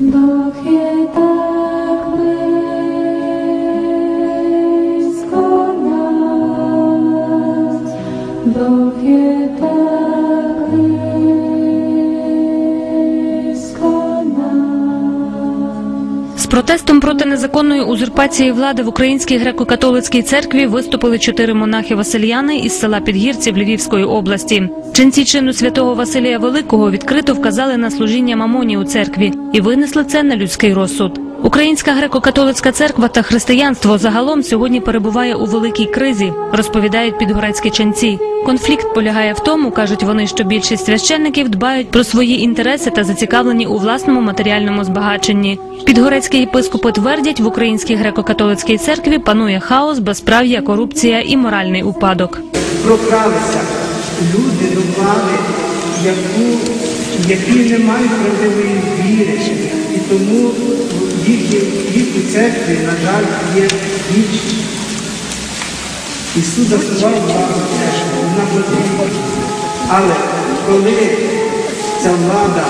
Бог є так протестом проти незаконної узурпації влади в Українській греко-католицькій церкві виступили чотири монахи Васильяни із села Підгірців Львівської області. Ченці чину святого Василія Великого відкрито вказали на служіння мамоні у церкві і винесли це на людський розсуд. Українська греко-католицька церква та християнство загалом сьогодні перебуває у великій кризі, розповідають підгорецькі ченці. Конфлікт полягає в тому, кажуть вони, що більшість священників дбають про свої інтереси та зацікавлені у власному матеріальному збагаченні. Підгорецькі єпископи твердять, в українській греко-католицькій церкві панує хаос, безправ'я, корупція і моральний упадок. прокралися люди до влади, які не мають правдивої віри, і тому їх, у церкві, на жаль, є більшість. Ісус заснував владу теж, вона потрібна. Але коли ця влада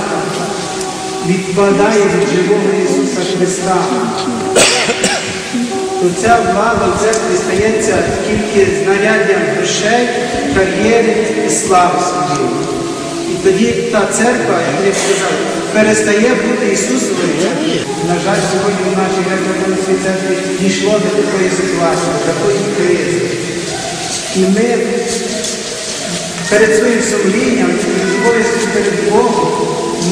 відпадає від живого Ісуса Христа, то ця влада в церкві стається тільки знаряддям грошей, кар'єри і слави своєї. І тоді та церква, як я сказав, перестає бути Ісусовою. На жаль, сьогодні в нашій греко-католицькій церкві дійшло до такої ситуації, до такої кризи. І ми перед своїм сумлінням, обов'язком перед Богом,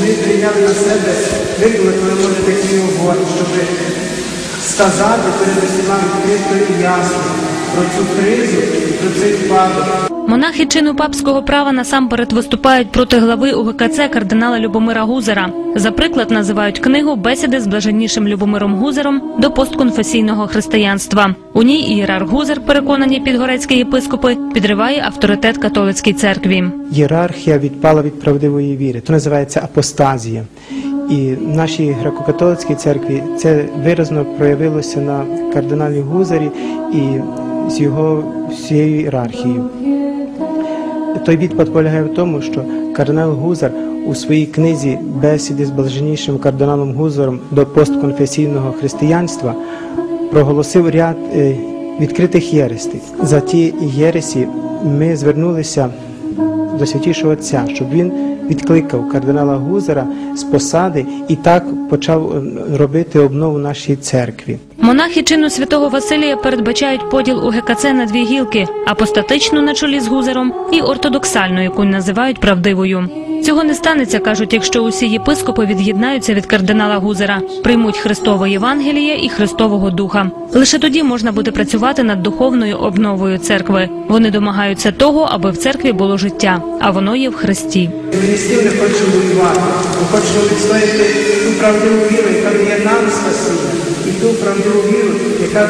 ми прийняли на себе викликали, може, такий огонь, щоб сказати перед усіма відкрито і ясно про цю кризу і про цей впадок. Монахи чину папського права насамперед виступають проти глави УГКЦ кардинала Любомира Гузера. За приклад називають книгу Бесіди з блаженнішим Любомиром Гузером до постконфесійного християнства. У ній ієрарх Гузер, переконані підгорецькі єпископи, підриває авторитет католицькій церкві. Єрархія відпала від правдивої віри. То називається апостазія. І в нашій греко-католицькій церкві це виразно проявилося на кардиналі Гузарі і з його всією ієрархією. Той відпад полягає в тому, що кардинал Гузар у своїй книзі Бесіди з блаженнішим кардиналом Гузаром до постконфесійного християнства проголосив ряд е, відкритих єрестей. За ті єресі ми звернулися до святішого Отця, щоб він відкликав кардинала Гузера з посади і так почав е, робити обнову нашій церкві. Монахи чину святого Василія передбачають поділ УГКЦ на дві гілки: апостатичну на чолі з Гузером і ортодоксальну, яку називають правдивою. Цього не станеться, кажуть, якщо усі єпископи від'єднаються від кардинала Гузера, приймуть Христове Євангеліє і Христового Духа. Лише тоді можна буде працювати над духовною обновою церкви. Вони домагаються того, аби в церкві було життя, а воно є в Христі. Ми з тим не хочемо воювати, ми відстояти ту правдиву віру, яка дає нам спасіння, і ту правдиву віру, яка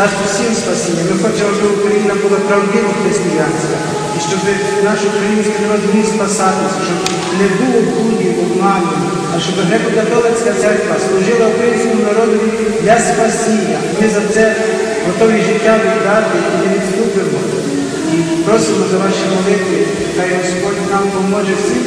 дасть усім спасіння. Ми хочемо, щоб Україна була правдиво християнська, і щоб наш український народ міг спасатися, щоб не було блудів, обманів, а щоб греко-католицька церква служила українському народу для спасіння. Ми за це готові життя віддати і не відступимо. І просимо за ваші молитви, хай Господь нам поможе всім,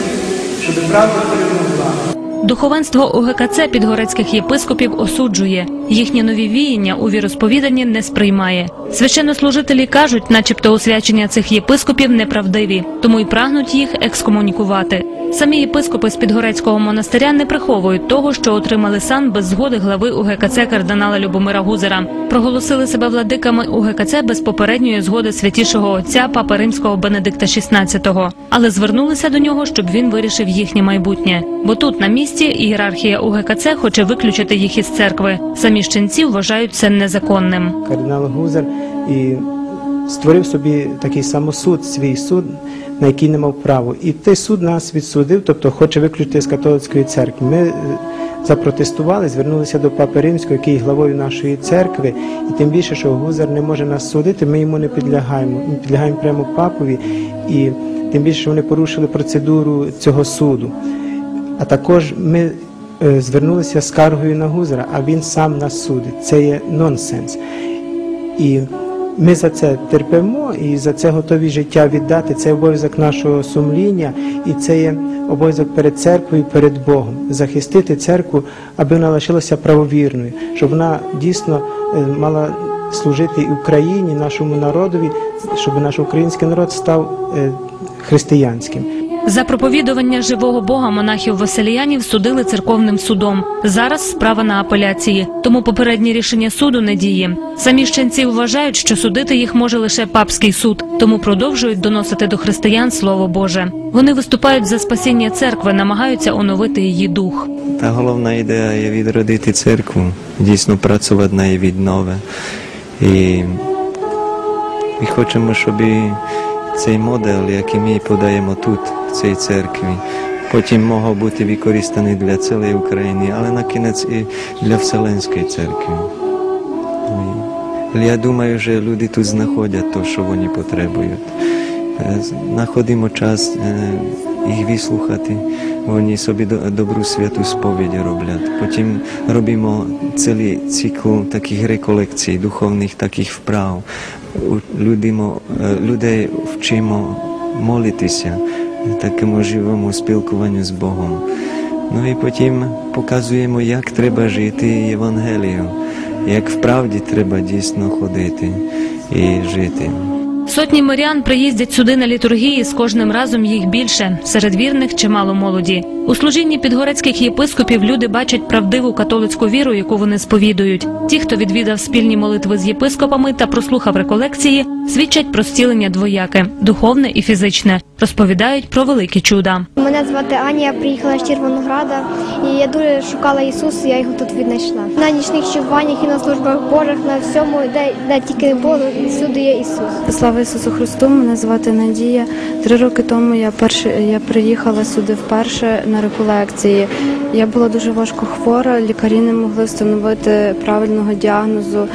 щоб правда перемогла. Духовенство УГКЦ підгорецьких єпископів осуджує. Їхні нові віяння у віросповіданні не сприймає. Священнослужителі кажуть, начебто освячення цих єпископів неправдиві, тому й прагнуть їх екскомунікувати. Самі єпископи з підгорецького монастиря не приховують того, що отримали сан без згоди глави УГКЦ кардинала Любомира Гузера. Проголосили себе владиками УГКЦ без попередньої згоди святішого отця Папи Римського Бенедикта XVI, але звернулися до нього, щоб він вирішив їхнє майбутнє. Бо тут на місці ієрархія УГКЦ хоче виключити їх із церкви. Самі ж ченці вважають це незаконним. Кардинал Гузар і створив собі такий самосуд, свій суд, на який не мав права. І той суд нас відсудив, тобто хоче виключити з католицької церкви. Ми е, запротестували, звернулися до Папи Римського, який главою нашої церкви, і тим більше, що Гузар не може нас судити, ми йому не підлягаємо. Ми підлягаємо прямо папові, і тим більше що вони порушили процедуру цього суду. А також ми е, звернулися скаргою на Гузера, а він сам нас судить. Це є нонсенс. І Ми за це терпимо і за це готові життя віддати. Це обов'язок нашого сумління, і це є обов'язок перед церквою, перед Богом. Захистити церкву, аби вона лишилася правовірною, щоб вона дійсно е, мала служити Україні, нашому народові, щоб наш український народ став е, християнським. За проповідування живого Бога монахів Василіянів судили церковним судом. Зараз справа на апеляції, тому попереднє рішення суду не діє. Самі ж ченці вважають, що судити їх може лише папський суд, тому продовжують доносити до християн слово Боже. Вони виступають за спасіння церкви, намагаються оновити її дух. Та головна ідея є відродити церкву, дійсно працювати на її віднове. І ми хочемо, щоб і цей модель, який ми подаємо тут, в цій церкві, потім мог бути використаний для цілої України, але на кінець і для Вселенської церкви. Я думаю, що люди тут знаходять те, що вони потребують. Е, Знаходимо час е, їх вислухати, вони собі до- добру святу сповіді роблять. Потім робимо цілий цикл таких реколекцій, духовних таких вправ. Людимо, людей вчимо молитися, такому живому спілкуванню з Богом. Ну і потім показуємо, як треба жити Євангелію, як вправді треба дійсно ходити і жити. Сотні мирян приїздять сюди на літургії з кожним разом їх більше. Серед вірних чимало молоді. У служінні підгорецьких єпископів люди бачать правдиву католицьку віру, яку вони сповідують. Ті, хто відвідав спільні молитви з єпископами та прослухав реколекції, свідчать про зцілення двояке духовне і фізичне. Розповідають про великі чуда. Мене звати Аня, я приїхала з Червонограда і я дуже шукала Ісуса, я його тут віднайшла. На нічних чуваннях і на службах Божих, на всьому, де, де тільки не було, всюди є Ісус. Слава Ісусу Христу! Мене звати Надія. Три роки тому я перше я приїхала сюди вперше на реколекції. Я була дуже важко хвора, лікарі не могли встановити правильного діагнозу.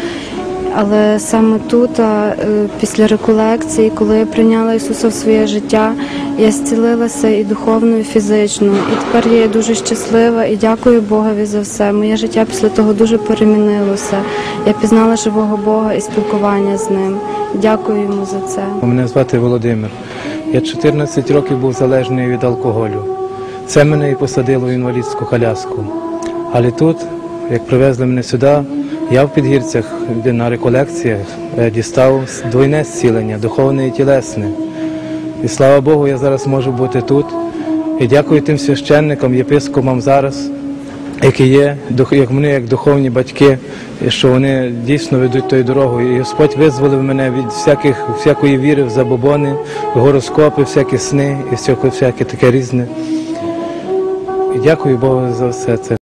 Але саме тут, е, після реколекції, коли я прийняла Ісуса в своє життя, я зцілилася і духовно, і фізично. І тепер я дуже щаслива і дякую Богові за все. Моє життя після того дуже перемінилося. Я пізнала живого Бога і спілкування з ним. Дякую йому за це. Мене звати Володимир. Я 14 років був залежний від алкоголю. Це мене і посадило в інвалідську коляску. Але тут, як привезли мене сюди, я в підгірцях, на реколекціях, е, дістав двойне зцілення, духовне і тілесне. І слава Богу, я зараз можу бути тут. І дякую тим священникам, єпископам зараз, які є, як вони, як духовні батьки, що вони дійсно ведуть тою дорогою. І Господь визволив мене від всяких, всякої віри в забобони, в гороскопи, всякі сни і всяке, всяке таке різне. Дякую Богу за все це.